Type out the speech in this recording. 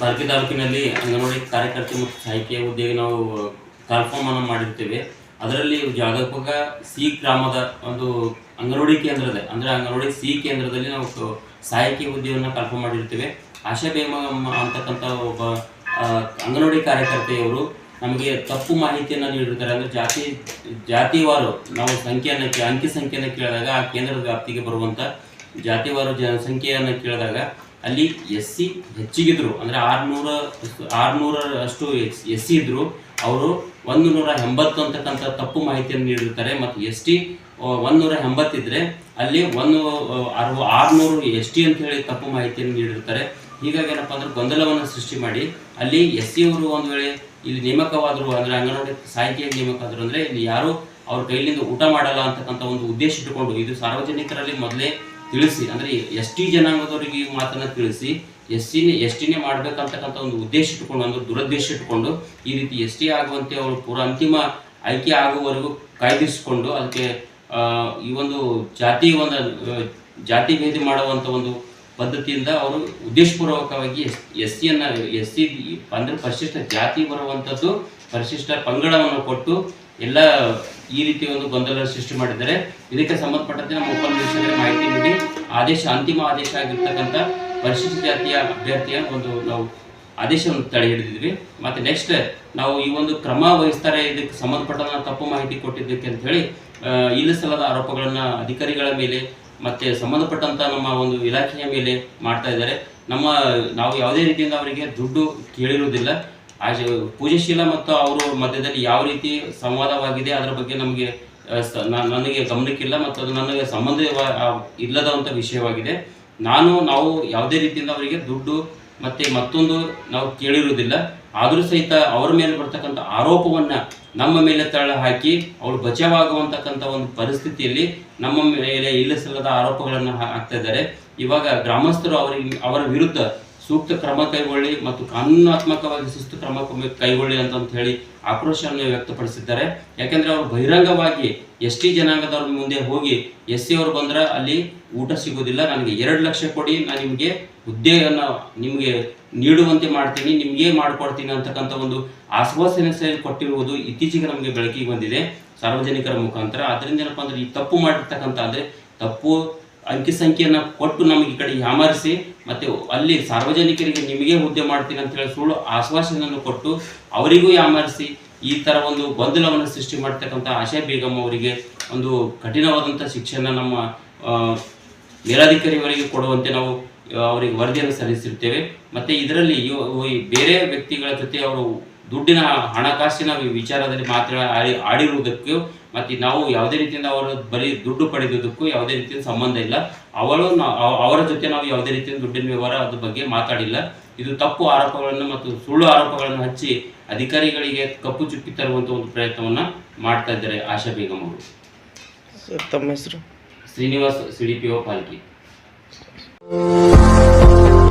ಪಾರ್ಕಿ ತಾಲೂಕಿನಲ್ಲಿ ಅಂಗನವಾಡಿ ಕಾರ್ಯಕರ್ತೆ ಮತ್ತು ಸಾಹಿತಿಯ ಹುದ್ದೆಗೆ ನಾವು ಕಾರ್ಯಕ್ರಮವನ್ನು ಮಾಡಿರ್ತೇವೆ. ಅದರಲ್ಲಿ ಜಾಗಪಕ ಸಿ ಗ್ರಾಮದ ಒಂದು ಅಂಗನವಾಡಿ ಕೇಂದ್ರದ, ಅಂದರೆ ಅಂಗನವಾಡಿ ಸಿ ಕೇಂದ್ರದಲ್ಲಿ ನಾವು ಸಹಾಯಕಿ ಹುದ್ದೆಯನ್ನು ಕಾಲ್ಫಾರ್ಮ್ ಮಾಡಿರ್ತೇವೆ. ಆಶಾ ಭೇಮ ಅಂತಕ್ಕಂಥ ಒಬ್ಬ ಅಂಗನವಾಡಿ ಕಾರ್ಯಕರ್ತೆಯವರು ನಮಗೆ ತಪ್ಪು ಮಾಹಿತಿಯನ್ನು ನೀಡಿರ್ತಾರೆ. ಅಂದರೆ ಜಾತಿ, ಜಾತಿವಾರು, ನಾವು ಸಂಖ್ಯೆಯನ್ನು ಅಂಕಿ ಸಂಖ್ಯೆಯನ್ನು ಕೇಳಿದಾಗ ಆ ಕೇಂದ್ರದ ವ್ಯಾಪ್ತಿಗೆ ಬರುವಂಥ ಜಾತಿವಾರು ಜನಸಂಖ್ಯೆಯನ್ನು ಕೇಳಿದಾಗ ಅಲ್ಲಿ ಎಸ್ ಸಿ ಹೆಚ್ಚಿಗಿದ್ರು, ಅಂದ್ರೆ ಆರ್ನೂರ ಆರ್ನೂರ ಅಷ್ಟು ಎಸ್ ಸಿ ಇದ್ರು, ಅವರು ಒಂದು ನೂರ ಎಂಬತ್ತು ಅಂತಕ್ಕಂಥ ತಪ್ಪು ಮಾಹಿತಿಯನ್ನು ನೀಡಿರ್ತಾರೆ. ಮತ್ತು ಎಸ್ ಟಿ ಒಂದು ನೂರ ಎಂಬತ್ತಿದ್ರೆ ಅಲ್ಲಿ ಒಂದು ಅರವ ಆರುನೂರು ಎಸ್ ಟಿ ಅಂತ ಹೇಳಿ ತಪ್ಪು ಮಾಹಿತಿಯನ್ನು ನೀಡಿರ್ತಾರೆ. ಹೀಗಾಗಿ ಏನಪ್ಪಾ ಅಂದ್ರೆ ಗೊಂದಲವನ್ನು ಸೃಷ್ಟಿ ಮಾಡಿ, ಅಲ್ಲಿ ಎಸ್ ಸಿ ಅವರು ಒಂದು ವೇಳೆ ಇಲ್ಲಿ ನೇಮಕವಾದರು, ಅಂದ್ರೆ ಅಂಗನವಾಡಿ ಸಾಹಿತಿಯಾಗಿ ನೇಮಕ ಆದರು ಅಂದ್ರೆ ಇಲ್ಲಿ ಯಾರು ಅವ್ರ ಕೈಲಿಂದ ಊಟ ಮಾಡಲ್ಲ ಅಂತಕ್ಕಂಥ ಒಂದು ಉದ್ದೇಶ ಇಟ್ಟುಕೊಂಡು, ಇದು ಸಾರ್ವಜನಿಕರಲ್ಲಿ ಮೊದಲೇ ತಿಳಿಸಿ, ಅಂದ್ರೆ ಎಸ್ ಟಿ ಜನಾಂಗದವರಿಗೆ ಮಾತನ್ನು ತಿಳಿಸಿ ಎಸ್ ಸಿನೇ ಎಸ್ ಟಿನೇ ಮಾಡ್ಬೇಕಂತಕ್ಕಂಥ ಒಂದು ಉದ್ದೇಶ ಇಟ್ಕೊಂಡು ಅಂದ್ರೆ ದುರುದ್ದೇಶ ಇಟ್ಕೊಂಡು ಈ ರೀತಿ ಎಸ್ ಟಿ ಆಗುವಂತೆ ಅವರು ಪೂರ ಅಂತಿಮ ಆಯ್ಕೆ ಆಗುವವರೆಗೂ ಕಾಯ್ದಿರಿಸಿಕೊಂಡು ಅದಕ್ಕೆ ಈ ಒಂದು ಜಾತಿ ಒಂದು ಜಾತಿ ಭೇದಿ ಮಾಡುವಂತ ಒಂದು ಪದ್ಧತಿಯಿಂದ ಅವರು ಉದ್ದೇಶಪೂರ್ವಕವಾಗಿ ಎಸ್ ಎಸ್ ಸಿಯನ್ನು ಎಸ್ ಸಿ ಅಂದ್ರೆ ಪರಿಶಿಷ್ಟ ಜಾತಿ ಬರುವಂಥದ್ದು ಪರಿಶಿಷ್ಟ ಪಂಗಡವನ್ನು ಕೊಟ್ಟು ಎಲ್ಲ ಈ ರೀತಿ ಒಂದು ಗೊಂದಲ ಸೃಷ್ಟಿ ಮಾಡಿದ್ದಾರೆ. ಇದಕ್ಕೆ ಸಂಬಂಧಪಟ್ಟಂತೆ ನಮ್ಮ ಉಪನಿರೀಕ್ಷಕರ ಮಾಹಿತಿ ನೀಡಿ, ಆದೇಶ, ಅಂತಿಮ ಆದೇಶ ಆಗಿರ್ತಕ್ಕಂಥ ಪರಿಶಿಷ್ಟ ಜಾತಿಯ ಅಭ್ಯರ್ಥಿಯ ಒಂದು ನಾವು ಆದೇಶವನ್ನು ತಡೆ ಹಿಡಿದಿದ್ವಿ. ಮತ್ತೆ ನೆಕ್ಸ್ಟ್ ನಾವು ಈ ಒಂದು ಕ್ರಮ ವಹಿಸ್ತಾರೆ, ಇದಕ್ಕೆ ಸಂಬಂಧಪಟ್ಟ ತಪ್ಪು ಮಾಹಿತಿ ಕೊಟ್ಟಿದ್ದಕ್ಕೆ ಅಂತ ಹೇಳಿ ಇಲ್ಲ ಸಲ್ಲದ ಆರೋಪಗಳನ್ನ ಅಧಿಕಾರಿಗಳ ಮೇಲೆ ಮತ್ತೆ ಸಂಬಂಧಪಟ್ಟಂಥ ನಮ್ಮ ಒಂದು ಇಲಾಖೆಯ ಮೇಲೆ ಮಾಡ್ತಾ ಇದ್ದಾರೆ. ನಮ್ಮ ನಾವು ಯಾವುದೇ ರೀತಿಯಿಂದ ಅವರಿಗೆ ದುಡ್ಡು ಕೇಳಿರುವುದಿಲ್ಲ. ಆ ಪೂಜಾಶೀಲ ಮತ್ತು ಅವರು ಮಧ್ಯದಲ್ಲಿ ಯಾವ ರೀತಿ ಸಂವಾದವಾಗಿದೆ, ಅದರ ಬಗ್ಗೆ ನಮಗೆ ನನಗೆ ಗಮನಕ್ಕಿಲ್ಲ ಮತ್ತು ಅದು ನನಗೆ ಸಂಬಂಧ ಇಲ್ಲದಂಥ ವಿಷಯವಾಗಿದೆ. ನಾನು, ನಾವು ಯಾವುದೇ ರೀತಿಯಿಂದ ಅವರಿಗೆ ದುಡ್ಡು ಮತ್ತು ಮತ್ತೊಂದು ನಾವು ಕೇಳಿರುವುದಿಲ್ಲ. ಆದರೂ ಸಹಿತ ಅವರ ಮೇಲೆ ಬರ್ತಕ್ಕಂಥ ಆರೋಪವನ್ನು ನಮ್ಮ ಮೇಲೆ ತಳ್ಳ ಹಾಕಿ, ಅವಳು ಬಚಾವಾಗುವಂತಕ್ಕಂಥ ಒಂದು ಪರಿಸ್ಥಿತಿಯಲ್ಲಿ ನಮ್ಮ ಮೇಲೆ ಇಲ್ಲಸಲ್ಲದ ಆರೋಪಗಳನ್ನು ಹಾಕ್ತಾ ಇದ್ದಾರೆ. ಇವಾಗ ಗ್ರಾಮಸ್ಥರು ಅವರಿಗೆ, ಅವರ ವಿರುದ್ಧ ಸೂಕ್ತ ಕ್ರಮ ಕೈಗೊಳ್ಳಿ ಮತ್ತು ಕಾನೂನಾತ್ಮಕವಾಗಿ ಸುಸ್ತು ಕ್ರಮ ಕೈಗೊಳ್ಳಿ ಅಂತ ಅಂತ ಹೇಳಿ ಆಕ್ರೋಶವನ್ನು ವ್ಯಕ್ತಪಡಿಸಿದ್ದಾರೆ. ಯಾಕೆಂದ್ರೆ ಅವರು ಬಹಿರಂಗವಾಗಿ ಎಸ್ ಟಿ ಜನಾಂಗದವ್ರ ಮುಂದೆ ಹೋಗಿ ಎಸ್ ಸಿ ಅವರು ಬಂದ್ರೆ ಅಲ್ಲಿ ಊಟ ಸಿಗೋದಿಲ್ಲ. ನನಗೆ ಎರಡು ಲಕ್ಷ ಕೊಡಿ ನಾನು ನಿಮಗೆ ಹುದ್ದೆಯನ್ನು ನಿಮಗೆ ನೀಡುವಂತೆ ಮಾಡ್ತೀನಿ, ನಿಮಗೆ ಮಾಡಿಕೊಡ್ತೀನಿ ಅಂತಕ್ಕಂಥ ಒಂದು ಆಶ್ವಾಸನೆ ಸಹ ಕೊಟ್ಟಿರುವುದು ಇತ್ತೀಚೆಗೆ ನಮಗೆ ಬೆಳಕಿಗೆ ಬಂದಿದೆ ಸಾರ್ವಜನಿಕರ ಮುಖಾಂತರ. ಅದರಿಂದ ಏನಪ್ಪ ಅಂದ್ರೆ ಈ ತಪ್ಪು ಮಾಡಿರ್ತಕ್ಕಂಥ ಅಂದರೆ ತಪ್ಪು ಅಂಕಿ ಸಂಖ್ಯೆಯನ್ನು ಕೊಟ್ಟು ನಮಗೆ ಈ ಕಡೆ ಯಾಮರಿಸಿ, ಮತ್ತು ಅಲ್ಲಿ ಸಾರ್ವಜನಿಕರಿಗೆ ನಿಮಗೆ ಹುದ್ದೆ ಮಾಡ್ತೀನಿ ಅಂತ ಹೇಳಿ ಸುಳ್ಳು ಆಶ್ವಾಸನೆಯನ್ನು ಕೊಟ್ಟು ಅವರಿಗೂ ಯಾಮರಿಸಿ ಈ ಥರ ಒಂದು ಗೊಂದಲವನ್ನು ಸೃಷ್ಟಿ ಮಾಡ್ತಕ್ಕಂಥ ಆಶಾ ಬೇಗಂ ಅವರಿಗೆ ಒಂದು ಕಠಿಣವಾದಂಥ ಶಿಕ್ಷಣ ನಮ್ಮ ಮೇಲಾಧಿಕಾರಿಯವರಿಗೆ ಕೊಡುವಂತೆ ನಾವು ಅವರಿಗೆ ವರದಿಯನ್ನು ಸಲ್ಲಿಸಿರ್ತೇವೆ. ಮತ್ತು ಇದರಲ್ಲಿ ಬೇರೆ ವ್ಯಕ್ತಿಗಳ ಜೊತೆ ಅವರು ದುಡ್ಡಿನ ಹಣಕಾಸಿನ ವಿಚಾರದಲ್ಲಿ ಮಾತ್ರ ಆಡಿ ಆಡಿರುವುದಕ್ಕೂ ಮತ್ತೆ ನಾವು ಯಾವುದೇ ರೀತಿಯಿಂದ ಅವರು ಬರೀ ದುಡ್ಡು ಪಡೆದುದಕ್ಕೂ ಯಾವುದೇ ರೀತಿಯ ಸಂಬಂಧ ಇಲ್ಲ. ಅವಳು ಅವರ ಜೊತೆ ನಾವು ಯಾವುದೇ ರೀತಿಯ ದುಡ್ಡಿನ ವ್ಯವಹಾರ ಅದ್ರ ಬಗ್ಗೆ ಮಾತಾಡಿಲ್ಲ. ಇದು ತಪ್ಪು ಆರೋಪಗಳನ್ನು ಮತ್ತು ಸುಳ್ಳು ಆರೋಪಗಳನ್ನು ಹಚ್ಚಿ ಅಧಿಕಾರಿಗಳಿಗೆ ಕಪ್ಪು ಚುಕ್ಕಿ ತರುವಂತ ಒಂದು ಪ್ರಯತ್ನವನ್ನ ಮಾಡ್ತಾ ಇದ್ದಾರೆ ಆಶಾ ಬೇಗಂ ಅವರು. ತಮ್ಮ ಹೆಸರು? ಶ್ರೀನಿವಾಸ್ ಸಿಡಿಪಿಒ ಪಾಲ್ಕಿ